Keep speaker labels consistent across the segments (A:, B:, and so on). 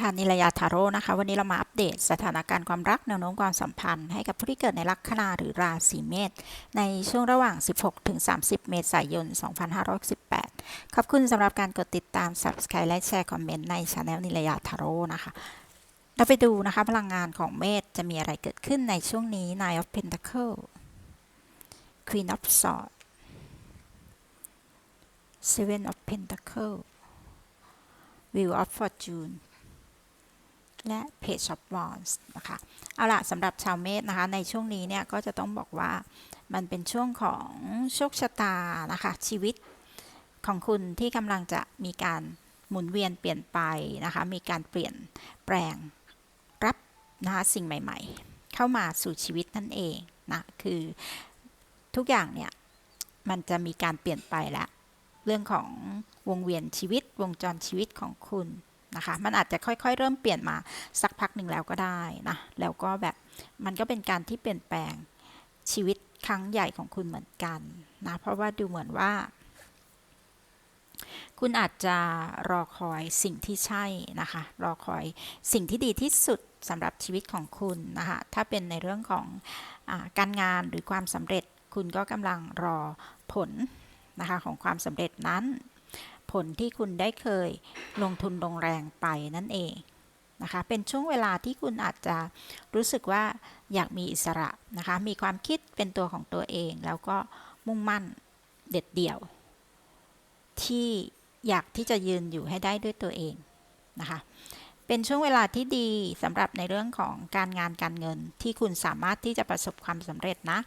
A: ค่ะนิรยาทาโร่นะคะ วันนี้เรามาอัปเดตสถานการณ์ความรักแนวโน้มความสัมพันธ์ ให้กับผู้ที่เกิดในลัคนาหรือราศีเมษในช่วงระหว่าง 16ถึง30 เมษายน 2518ขอบคุณสำหรับการกดติดตาม Subscribe และแชร์คอมเมนต์ในช anel นิรยาทาโร่นะคะเราไปดูนะคะ พลังงานของเมษจะมีอะไรเกิดขึ้นในช่วงนี้ Nine of Pentacle Queen of Swords Seven of Pentacle Wheel of Fortune และ Page of Wands นะคะ เอาละสำหรับชาวเมษนะคะ ในช่วงนี้เนี่ยก็จะต้องบอกว่ามันเป็นช่วงของโชคชะตานะคะ ชีวิตของคุณที่กำลังจะมีการหมุนเวียนเปลี่ยนไปนะคะ มีการเปลี่ยนแปลงรับนะคะสิ่งใหม่ ๆ เข้ามาสู่ชีวิตนั่นเองนะคือทุกอย่างเนี่ยมันจะมีการเปลี่ยนไปแล้ว เรื่องของวงเวียนชีวิตวงจรชีวิตของคุณ นะคะ มันอาจจะค่อยๆ เริ่มเปลี่ยนมาสักพักหนึ่งแล้วก็ได้นะ แล้วก็แบบมันก็เป็นการที่เปลี่ยนแปลงชีวิตครั้งใหญ่ของคุณเหมือนกันนะ เพราะว่าดูเหมือนว่า คุณอาจจะรอคอยสิ่งที่ใช่นะคะ รอคอยสิ่งที่ดีที่สุดสำหรับชีวิตของคุณนะคะ ถ้าเป็นในเรื่องของอการงานหรือความสำเร็จ คุณก็กำลังรอผลนะคะของความสำเร็จนั้น ผลที่คุณได้เคยลงทุนลงแรงไปนั่นเองนะคะ เป็นช่วงเวลาที่คุณอาจจะรู้สึกว่าอยากมีอิสระนะคะ มีความคิดเป็นตัวของตัวเอง แล้วก็มุ่งมั่นเด็ดเดี่ยว ที่อยากที่จะยืนอยู่ให้ได้ด้วยตัวเองนะคะ เป็นช่วงเวลาที่ดีสำหรับในเรื่องของการงานการเงินที่คุณสามารถที่จะประสบความสำเร็จนะ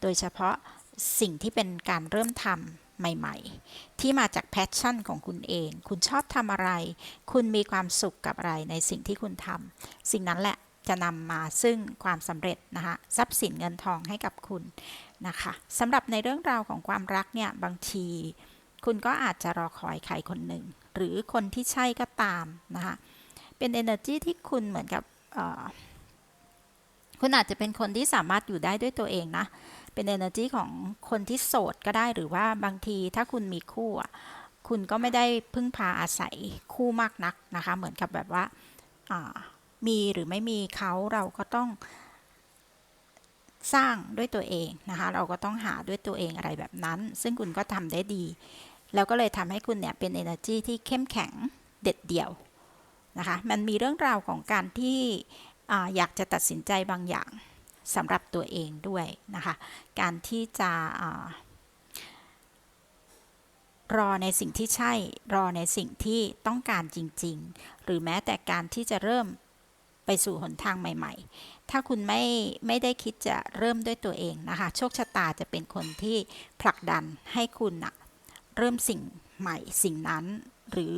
A: โดยเฉพาะสิ่งที่เป็นการเริ่มทำ ใหม่ๆ ที่มาจากแพชชั่นของคุณเอง คุณชอบทำอะไร คุณมีความสุขกับอะไรในสิ่งที่คุณทำสิ่งนั้นแหละจะนำมาซึ่งความสำเร็จนะคะทรัพย์สินเงินทองให้กับคุณนะคะสำหรับในเรื่องราวของความรักเนี่ยบางทีคุณก็อาจจะรอคอยใครคนหนึ่ง หรือคนที่ใช่ก็ตามนะคะเป็น energy ที่คุณเหมือนกับคุณอาจจะเป็นคนที่สามารถอยู่ได้ด้วยตัวเองนะ เป็น energy ของคนที่โสดก็ได้หรือว่าบางทีถ้าคุณมีคู่คุณก็ไม่ได้พึ่งพาอาศัยคู่มากนักนะคะ เหมือนกับแบบว่ามีหรือไม่มีเขาเราก็ต้องสร้างด้วยตัวเองนะคะ เราก็ต้องหาด้วยตัวเองอะไรแบบนั้น ซึ่งคุณก็ทำได้ดี แล้วก็เลยทำให้คุณเนี่ยเป็น energy ที่เข้มแข็งเด็ดเดี่ยวนะคะ มันมีเรื่องราวของการที่ออยากจะตัดสินใจบางอย่าง สำหรับตัวเองด้วยนะคะ การที่จะรอในสิ่งที่ใช่ รอในสิ่งที่ต้องการจริง ๆ หรือแม้แต่การที่จะเริ่มไปสู่หนทางใหม่ ๆ ถ้าคุณไม่ไม่ได้คิดจะเริ่มด้วยตัวเองนะคะ โชคชะตาจะเป็นคนที่ผลักดันให้คุณนะเริ่มสิ่งใหม่สิ่งนั้น หรือ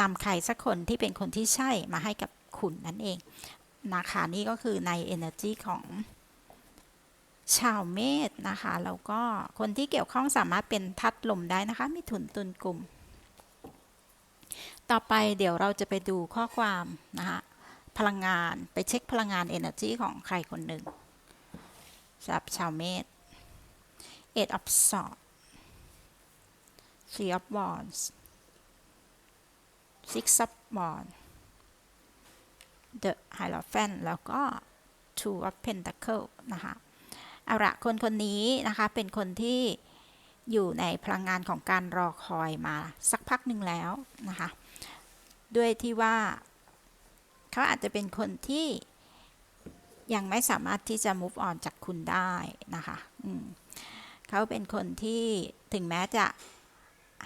A: นำใครสักคนที่เป็นคนที่ใช่มาให้กับคุณนั่นเองนะคะนี่ก็คือใน energy ของ ชาวเมษนะคะแล้วก็คนที่เกี่ยวข้องสามารถเป็นทัดลมได้นะคะ มีถุนตุนกลุ่ม ต่อไปเดี๋ยวเราจะไปดูข้อความนะคะพลังงานไปเช็คพลังงาน energy ของใครคนหนึ่งสำหรับชาวเมษ eight of swords three of wands six of wands the hierophant แล้วก็ two of pentacle นะคะ เอาละคนคนนี้นะคะเป็นคนที่อยู่ในพลังงานของการรอคอยมาสักพักหนึ่งแล้วนะคะด้วยที่ว่าเขาอาจจะเป็นคนที่ยังไม่สามารถที่จะ move on จากคุณได้นะคะเขาเป็นคนที่ถึงแม้จะ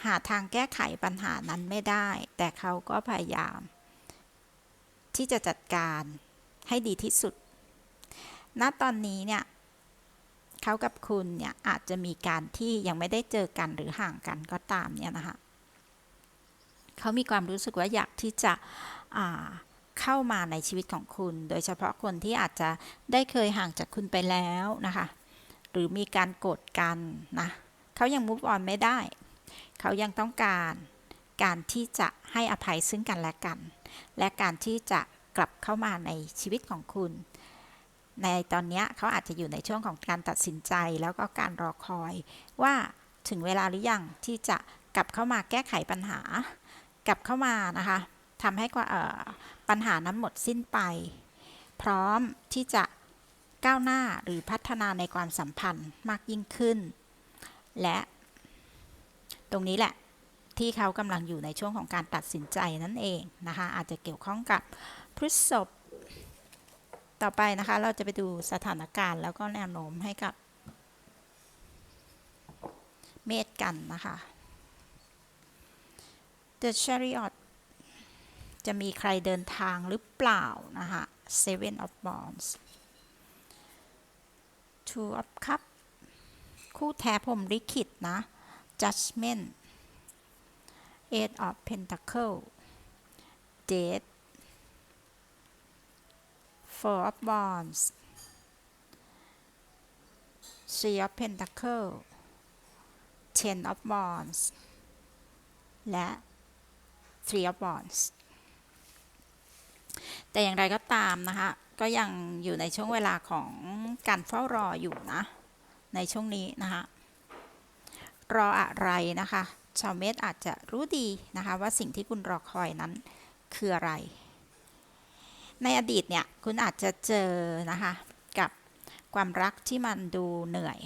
A: หาทางแก้ไขปัญหานั้นไม่ได้ แต่เขาก็พยายาม ที่จะจัดการให้ดีที่สุด ณ ตอนนี้เนี่ย เขากับคุณเนี่ยอาจจะมีการที่ยังไม่ได้เจอกันหรือห่างกันก็ตามเนี่ยนะคะเขามีความรู้สึกว่าอยากที่จะเข้ามาในชีวิตของคุณ โดยเฉพาะคนที่อาจจะได้เคยห่างจากคุณไปแล้วนะคะ หรือมีการโกรธกันนะเขายังมุฟออนไม่ได้ เขายังต้องการการที่จะให้อภัยซึ่งกันและกัน และการที่จะกลับเข้ามาในชีวิตของคุณ ในตอนนี้เขาอาจจะอยู่ในช่วงของการตัดสินใจแล้วก็การรอคอย ว่าถึงเวลาหรือยังที่จะกลับเข้ามาแก้ไขปัญหา กลับเข้ามานะคะทำให้ปัญหานั้นหมดสิ้นไป พร้อมที่จะก้าวหน้าหรือพัฒนาในความสัมพันธ์มากยิ่งขึ้น และตรงนี้แหละที่เขากำลังอยู่ในช่วงของการตัดสินใจนั่นเองนะคะอาจจะเกี่ยวข้องกับพฤษภ ต่อไปนะคะเราจะไปดูสถานการณ์แล้วก็แนวโน้มให้กับ เมษกันนะคะ The Chariot จะมีใครเดินทางหรือเปล่านะคะ Seven of Wands Two of Cup คู่แท้พรมลิขิตนะ Judgment Eight of Pentacle Death Four of Wands Three of Pentacles, Ten of Wands และ Three of Wands แต่อย่างไรก็ตามนะคะ ก็ยังอยู่ในช่วงเวลาของการเฝ้ารออยู่นะ ในช่วงนี้นะคะ รออะไรนะคะ ชาวเมษอาจจะรู้ดีนะคะ ว่าสิ่งที่คุณรอคอยนั้นคืออะไร ในอดีตเนี่ยคุณอาจจะเจอนะคะกับความรักที่มันดูเหนื่อย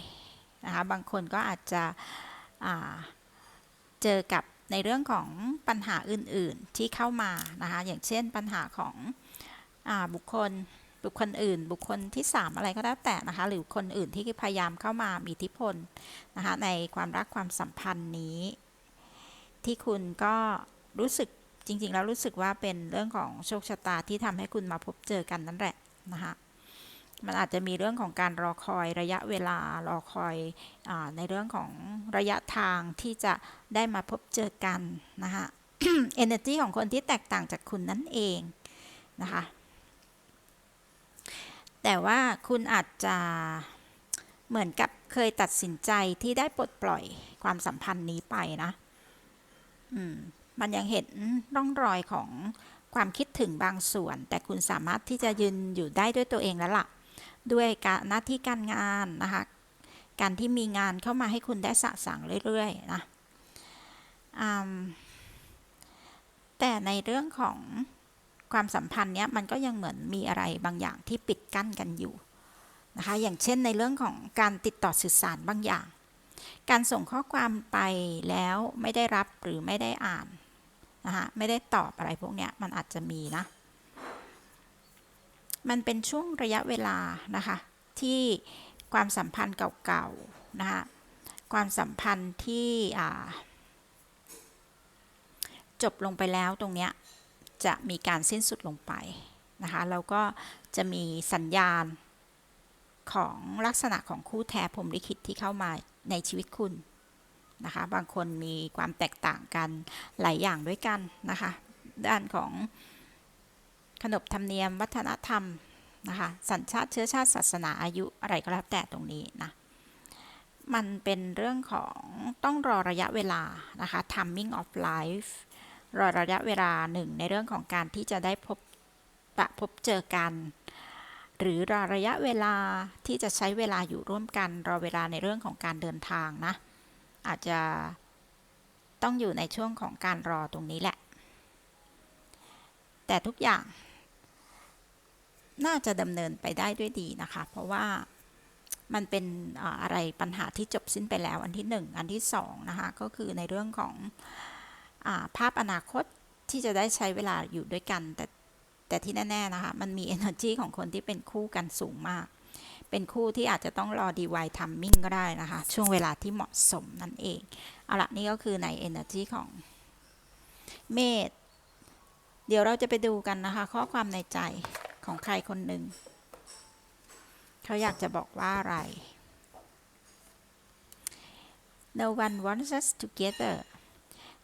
A: นะคะบางคนก็อาจจะเจอกับในเรื่องของปัญหาอื่นๆที่เข้ามานะคะอย่างเช่นปัญหาของอบุคคลบุคคลอื่น บุคคลที่ 3 อะไรก็แล้วแต่นะคะหรือคนอื่นที่พยายามเข้ามามีอิทธิพลนะคะในความรักความสัมพันธ์นี้ ที่คุณก็รู้สึก จริง ๆ แล้วรู้สึกว่าเป็นเรื่องของโชคชะตาที่ทำให้คุณมาพบเจอกันนั่นแหละนะคะมันอาจจะมีเรื่องของการรอคอยระยะเวลารอคอยอในเรื่องของระยะทางที่จะได้มาพบเจอกันนะคะ energy ของคนที่แตกต่างจากคุณนั่นเองนะคะ แต่ว่าคุณอาจจะเหมือนกับเคยตัดสินใจที่ได้ปลดปล่อยความสัมพันธ์นี้ไปนะ อืม มันยังเห็นร่องรอยของความคิดถึงบางส่วน แต่คุณสามารถที่จะยืนอยู่ได้ด้วยตัวเองแล้วล่ะ ด้วยการหน้าที่การงานนะคะ การที่มีงานเข้ามาให้คุณได้สะสางเรื่อยๆนะแต่ในเรื่องของความสัมพันธ์เนี้ยมันก็ยังเหมือนมีอะไรบางอย่างที่ปิดกั้นกันอยู่นะคะ อย่างเช่นในเรื่องของการติดต่อสื่อสารบางอย่าง การส่งข้อความไปแล้วไม่ได้รับหรือไม่ได้อ่าน นะคะไม่ได้ตอบอะไรพวกเนี้ยมันอาจจะมีนะ มันเป็นช่วงระยะเวลานะคะที่ความสัมพันธ์เก่าๆนะคะความสัมพันธ์ที่จบลงไปแล้วตรงเนี้ยจะมีการสิ้นสุดลงไปนะคะแล้วก็จะมีสัญญาณของลักษณะของคู่แท้พรมลิขิตที่เข้ามาในชีวิตคุณ นะคะ บางคนมีความแตกต่างกันหลายอย่างด้วยกันนะคะ ด้านของขนบธรรมเนียมวัฒนธรรมนะคะ สัญชาติเชื้อชาติศาสนาอายุอะไรก็แล้วแต่ตรงนี้นะ มันเป็นเรื่องของต้องรอระยะเวลานะคะ timing of life รอระยะเวลาหนึ่งในเรื่องของการที่จะได้พบปะพบเจอกัน หรือรอระยะเวลาที่จะใช้เวลาอยู่ร่วมกัน รอเวลาในเรื่องของการเดินทางนะ อาจจะต้องอยู่ในช่วงของการรอตรงนี้แหละ แต่ทุกอย่าง น่าจะดำเนินไปได้ด้วยดีนะคะ เพราะว่ามันเป็นอะไรปัญหาที่จบสิ้นไปแล้วอันที่ 1 อันที่2นะคะก็คือในเรื่องของภาพอนาคตที่จะได้ใช้เวลาอยู่ด้วยกัน แต่แต่ที่แน่ๆนะคะ มันมี energy ของคนที่เป็นคู่กันสูงมาก เป็นคู่ที่อาจจะต้องรอ DY timing ก็ได้นะคะ ช่วงเวลาที่เหมาะสมนั่นเอง เอาละนี่ก็คือใน energy ของเมษเดี๋ยวเราจะไปดูกันนะคะ ข้อความในใจของใครคนหนึ่งเขาอยากจะบอกว่าอะไร No one wants us together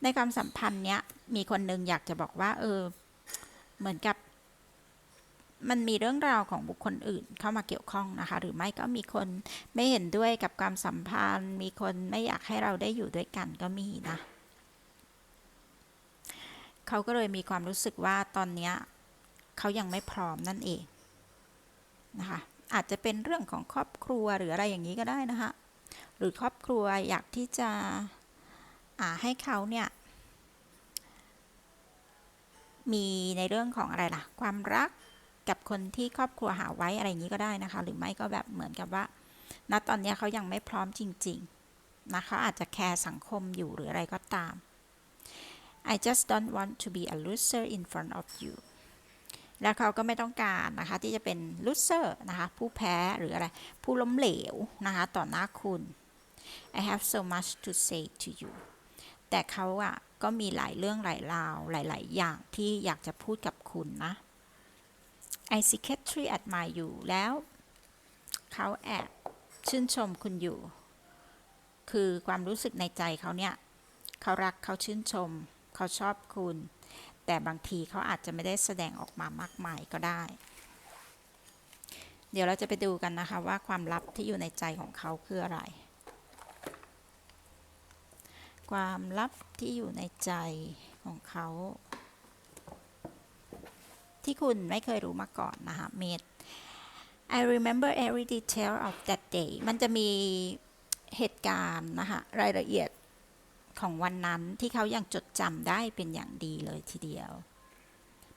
A: ในความสัมพันธ์เนี้ย มีคนหนึ่งอยากจะบอกว่า เออ เหมือนกับ มันมีเรื่องราวของบุคคลอื่นเข้ามาเกี่ยวข้องนะคะ หรือไม่ก็มีคนไม่เห็นด้วยกับความสัมพันธ์ มีคนไม่อยากให้เราได้อยู่ด้วยกันก็มีนะเขาก็เลยมีความรู้สึกว่าตอนนี้เขายังไม่พร้อมนั่นเองนะคะ อาจจะเป็นเรื่องของครอบครัวหรืออะไรอย่างนี้ก็ได้นะคะหรือครอบครัวอยากที่จะให้เขาเนี่ยมีในเรื่องของอะไรล่ะ ความรัก กับคนที่ครอบครัวหาไว้อะไรอย่างนี้ก็ได้นะคะ หรือไม่ก็แบบเหมือนกับว่า ณตอนนี้เขายังไม่พร้อมจริงๆนะคะอาจจะแคร์สังคมอยู่หรืออะไรก็ตาม I just don't want to be a loser in front of you แล้วเขาก็ไม่ต้องการนะคะ ที่จะเป็น loser นะคะ ผู้แพ้หรืออะไร ผู้ล้มเหลวนะคะ ต่อหน้าคุณ I have so much to say to you แต่เขาอะก็มีหลายเรื่องหลายราวหลาย ๆ อย่างที่อยากจะพูดกับคุณนะ I secretly admire you แล้วเขาแอบชื่นชมคุณอยู่ คือความรู้สึกในใจเขาเนี่ย เขารักเขาชื่นชม เขาชอบคุณ แต่บางทีเขาอาจจะไม่ได้แสดงออกมามากมายก็ได้ เดี๋ยวเราจะไปดูกันนะคะว่าความลับที่อยู่ในใจของเขาคืออะไร ความลับที่อยู่ในใจของเขา ที่คุณไม่เคยรู้มาก่อนนะคะเมด I remember every detail of that day มันจะมีเหตุการณ์นะคะรายละเอียดของวันนั้นที่เขายังจดจำได้เป็นอย่างดีเลยทีเดียว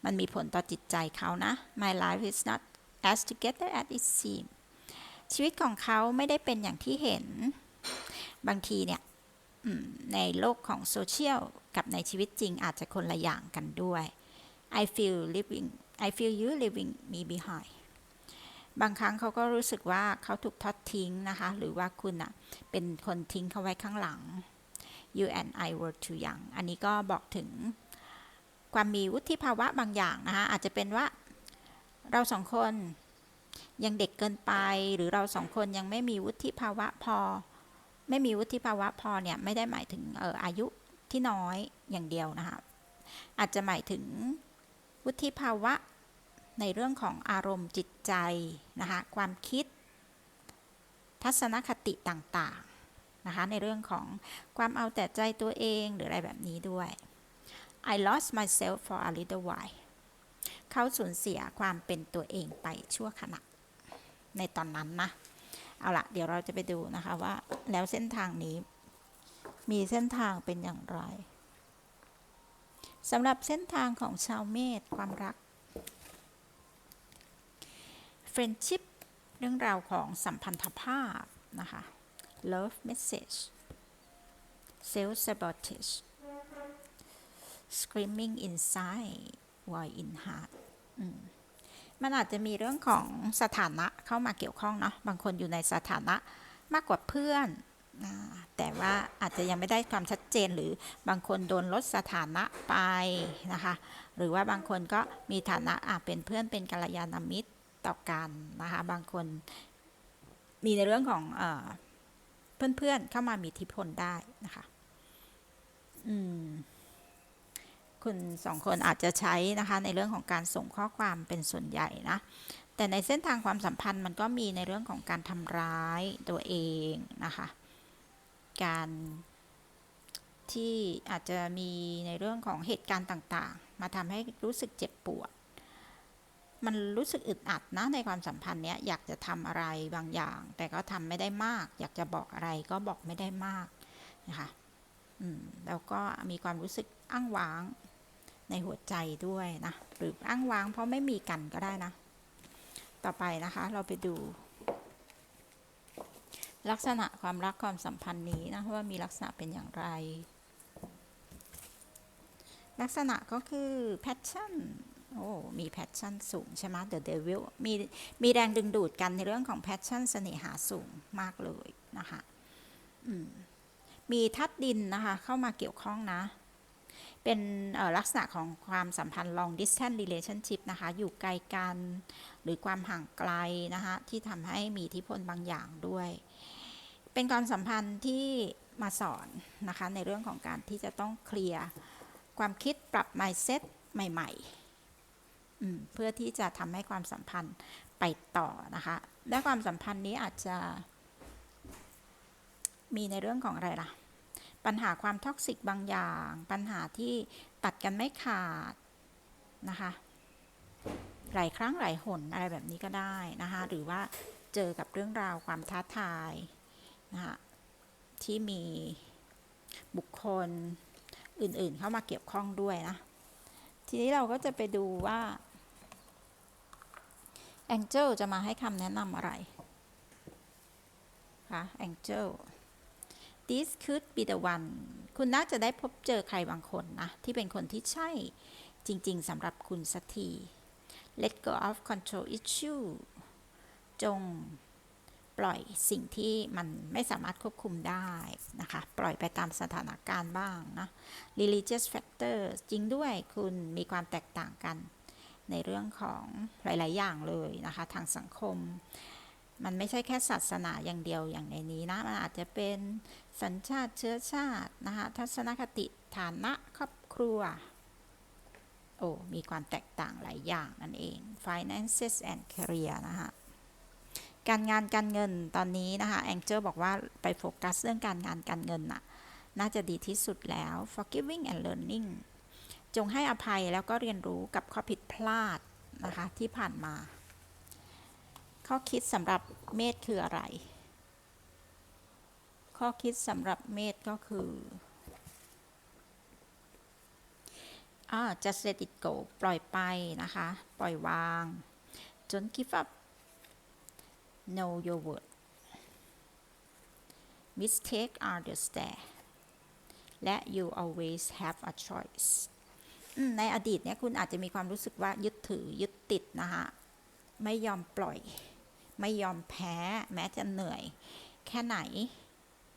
A: มันมีผลต่อจิตใจเขานะ My life is not as together as it seems ชีวิตของเขาไม่ได้เป็นอย่างที่เห็น บางทีเนี่ยในโลกของโซเชียลกับในชีวิตจริงอาจจะคนละอย่างกันด้วย I feel living I feel you leaving me behind บางครั้งเขาก็รู้สึกว่าเขาถูกทอดทิ้งนะคะ หรือว่าคุณอะเป็นคนทิ้งเขาไว้ข้างหลัง you and I were too young อันนี้ก็บอกถึงความมีวุฒิภาวะบางอย่างนะคะอาจจะเป็นว่าเราสองคนยังเด็กเกินไป หรือเราสองคนยังไม่มีวุฒิภาวะพอ ไม่มีวุฒิภาวะพอเนี่ยไม่ได้หมายถึงเอออายุที่น้อยอย่างเดียวนะคะอาจจะหมายถึง วุฒิภาวะในเรื่องของอารมณ์จิตใจนะคะความคิด ทัศนคติต่างๆนะคะในเรื่องของความเอาแต่ใจตัวเองหรืออะไรแบบนี้ด้วย I lost myself for a little while เขาสูญเสียความเป็นตัวเองไปชั่วขณะ ในตอนนั้นนะ เอาละเดี๋ยวเราจะไปดูนะคะว่าแล้วเส้นทางนี้มีเส้นทางเป็นอย่างไร สำหรับเส้นทางของชาวเมษความรัก friendship เรื่องราวของสัมพันธภาพนะคะ love message self sabotage screaming inside why in heart มันอาจจะมีเรื่องของสถานะเข้ามาเกี่ยวข้องเนาะ บางคนอยู่ในสถานะมากกว่าเพื่อน แต่ว่าอาจจะยังไม่ได้ความชัดเจนหรือบางคนโดนลดสถานะไปนะคะ หรือว่าบางคนก็มีฐานะอะเป็นเพื่อนเป็นกัลยาณมิตรต่อกันนะคะ บางคนมีในเรื่องของเอเพื่อนๆเข้ามามีทิพลได้นะคะอืมคุณสองคนอาจจะใช้นะคะในเรื่องของการส่งข้อความเป็นส่วนใหญ่นะแต่ในเส้นทางความสัมพันธ์มันก็มีในเรื่องของการทำร้ายตัวเองนะคะ การที่อาจจะมีในเรื่องของเหตุการณ์ต่างๆ มาทำให้รู้สึกเจ็บปวด มันรู้สึกอึดอัดนะในความสัมพันธ์เนี้ยอยากจะทำอะไรบางอย่าง แต่ก็ทำไม่ได้มาก อยากจะบอกอะไรก็บอกไม่ได้มากนะคะแล้วก็มีความรู้สึกอ้างว้างในหัวใจด้วยนะ หรืออ้างว้างเพราะไม่มีกันก็ได้นะ ต่อไปนะคะเราไปดู ลักษณะความรักความสัมพันธ์นี้นะว่ามีลักษณะเป็นอย่างไร ลักษณะก็คือ passion โอ้มีแพชชั่นสูงใช่ไหม The Devil มีมีแรงดึงดูดกันในเรื่องของแพชชั่นเสน่หาสูงมากเลยนะคะมมีทัดดินนะคะเข้ามาเกี่ยวข้องนะ เป็นลักษณะของความสัมพันธ์ long distance relationship นะคะ อยู่ไกลกัน หรือความห่างไกลนะคะที่ทำให้มีทิพลบางอย่างด้วย เป็นความสัมพันธ์ที่มาสอนนะคะในเรื่องของการที่จะต้องเคลียร์ความคิดปรับ mindset ใหม่ๆ เพื่อที่จะทำให้ความสัมพันธ์ไปต่อนะคะและความสัมพันธ์นี้อาจจะ มีในเรื่องของอะไรล่ะ ปัญหาความท็อกซิกบางอย่าง ปัญหาที่ตัดกันไม่ขาดนะคะหลายครั้งหลายหนอะไรแบบนี้ก็ได้นะคะ หรือว่าเจอกับเรื่องราวความท้าทาย นะคะที่มีบุคคลอื่นๆ เข้ามาเกี่ยวข้องด้วยนะ ทีนี้เราก็จะไปดูว่า Angel จะมาให้คำแนะนำอะไรคะ Angel this could be the one คุณน่าจะได้พบเจอใครบางคนนะ ที่เป็นคนที่ใช่จริง ๆสำหรับคุณสักที let go of control issue จง ปล่อยสิ่งที่มันไม่สามารถควบคุมได้นะคะ ปล่อยไปตามสถานการณ์บ้างนะ religious factor จริงด้วยคุณมีความแตกต่างกัน ในเรื่องของหลาย ๆ อย่างเลยนะคะ ทางสังคม มันไม่ใช่แค่ศาสนาอย่างเดียวอย่างในนี้นะ มันอาจจะเป็นสัญชาติเชื้อชาตินะคะทัศนคติฐานะครอบครัวโอ้มีความแตกต่างหลายอย่างนั่นเอง finances and career นะคะ การงานการเงินตอนนี้นะคะแองเจิลบอกว่าไปโฟกัสเรื่องการงานการเงินน่ะน่าจะดีที่สุดแล้ว forgiving and learning จงให้อภัยแล้วก็เรียนรู้กับข้อผิดพลาดนะคะที่ผ่านมา ข้อคิดสำหรับเมธคืออะไร ข้อคิดสำหรับเมธก็คืออ่า just let it go ปล่อยไปนะคะ ปล่อยวางจน give up know your word mistake are the stare และ you always have a choice ในอดีตเนี่ยคุณอาจจะมีความรู้สึกว่ายึดถือยึดติดนะคะไม่ยอมปล่อย ไม่ยอมแพ้ แม้จะเหนื่อย แค่ไหน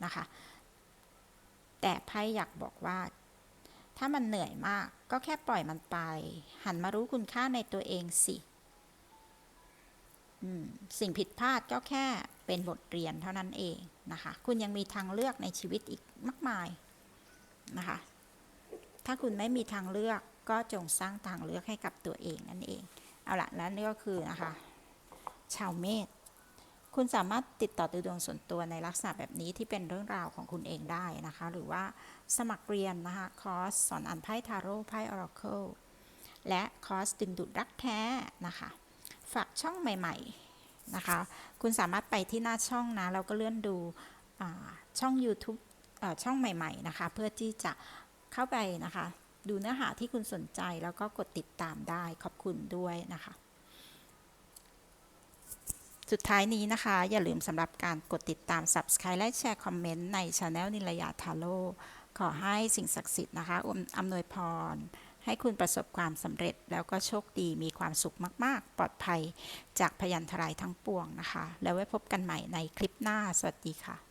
A: นะคะ แต่ไพ่อยากบอกว่า ถ้ามันเหนื่อยมาก ก็แค่ปล่อยมันไป หันมารู้คุณค่าในตัวเองสิ สิ่งผิดพลาดก็แค่เป็นบทเรียนเท่านั้นเองนะคะ คุณยังมีทางเลือกในชีวิตอีกมากมายนะคะ ถ้าคุณไม่มีทางเลือกก็จงสร้างทางเลือกให้กับตัวเองนั่นเอง เอาละแล้วนี่ก็คือนะคะ ชาวเมษคุณสามารถติดต่อดูดวงส่วนตัวในลักษณะแบบนี้ที่เป็นเรื่องราวของคุณเองได้นะคะ หรือว่าสมัครเรียนนะคะคอร์สสอนอ่านไพ่ทาโร่ไพ่ออราเคิลและคอร์สดึงดูดรักแท้นะคะ ฝากช่องใหม่ ๆ นะคะ คุณสามารถไปที่หน้าช่องนะ เราก็เลื่อนดูช่อง YouTube ช่องใหม่ ๆ นะคะ เพื่อที่จะเข้าไปนะคะ ดูเนื้อหาที่คุณสนใจแล้วก็กดติดตามได้ขอบคุณด้วยนะคะ สุดท้ายนี้นะคะ อย่าลืมสำหรับการกดติดตาม Subscribe และแชร์คอมเมนต์ใน Channel นิลยาทาโร่ขอให้สิ่งศักดิ์สิทธิ์นะคะอำนวยพร ให้คุณประสบความสำเร็จแล้วก็โชคดีมีความสุขมากๆ ปลอดภัยจากพยันตรายทั้งปวงนะคะ แล้วไว้พบกันใหม่ในคลิปหน้า สวัสดีค่ะ